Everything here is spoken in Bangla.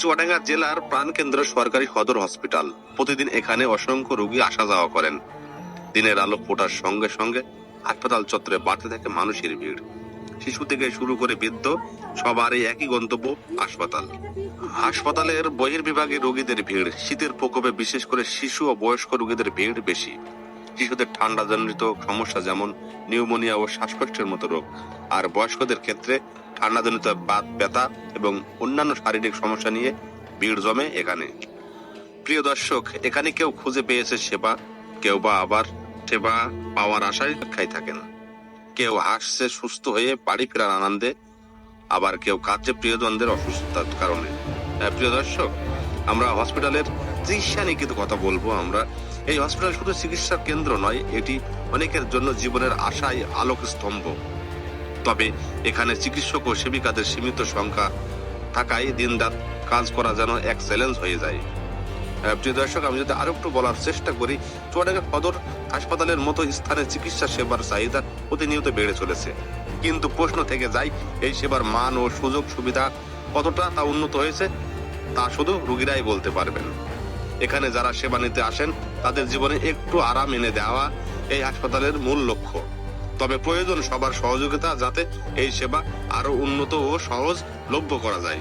চুয়াডাঙ্গা জেলার প্রাণকেন্দ্র সরকারি সদর হসপিটাল। প্রতিদিন এখানে অসংখ্য রোগী আসা যাওয়া করেন। দিনের আলো ফোটার সঙ্গে সঙ্গে হাসপাতাল চত্বরে বাড়তে থাকে মানুষের ভিড়। শিশু থেকে শুরু করে বৃদ্ধ, সবারই একই গন্তব্য, হাসপাতাল। হাসপাতালের বহির্বিভাগে রোগীদের ভিড়, শীতের প্রকোপে বিশেষ করে শিশু ও বয়স্ক রোগীদের ভিড় বেশি। শিশুদের ঠান্ডা জনিত সমস্যা যেমন নিউমোনিয়া ও শ্বাসকষ্টের মতো রোগ আর বয়স্কদের ক্ষেত্রে ঠান্ডাজনিত বাত ব্যথা এবং অন্যান্য শারীরিক সমস্যা নিয়ে ভিড় জমে এখানে। প্রিয় দর্শক এখানে কেউ খুঁজে পেয়েছে সেবা কেউ বা আবার সেবা পাওয়ার আশায় খাই থাকেন। কেউ হাসছে সুস্থ হয়ে বাড়ি ফেরার আনন্দে আবার কেউ কাঁদছে প্রিয়জনদের অসুস্থতার কারণে। হ্যাঁ, প্রিয় দর্শক আমরা হসপিটালের চিকিৎসা নিয়ে কিন্তু কথা বলব আমরা। এই হসপিটাল শুধু চিকিৎসা কেন্দ্র নয়, এটি অনেকের জন্য জীবনের আশায় আলোক স্তম্ভ তবে এখানে চিকিৎসক ও সেবিকাদের সীমিত সংখ্যা থাকায় দিনরাত কাজ করা যেন এক চ্যালেঞ্জ হয়ে যায়। প্রিয় দর্শক, আমি যদি আরও একটু বলার চেষ্টা করি, চুয়াডাঙ্গা সদর হাসপাতালের মতো স্থানে চিকিৎসা সেবার চাহিদা প্রতিনিয়ত বেড়ে চলেছে। কিন্তু প্রশ্ন থেকে যায়, এই সেবার মান ও সুযোগ সুবিধা কতটা তা উন্নত হয়েছে? তা শুধু রুগীরাই বলতে পারবেন। এখানে যারা সেবা নিতে আসেন, তাদের জীবনে একটু আরাম এনে দেওয়া এই হাসপাতালের মূল লক্ষ্য। তবে প্রয়োজন সবার সহযোগিতা যাতে এই সেবা আরও উন্নত ও সহজ লভ্য করা যায়।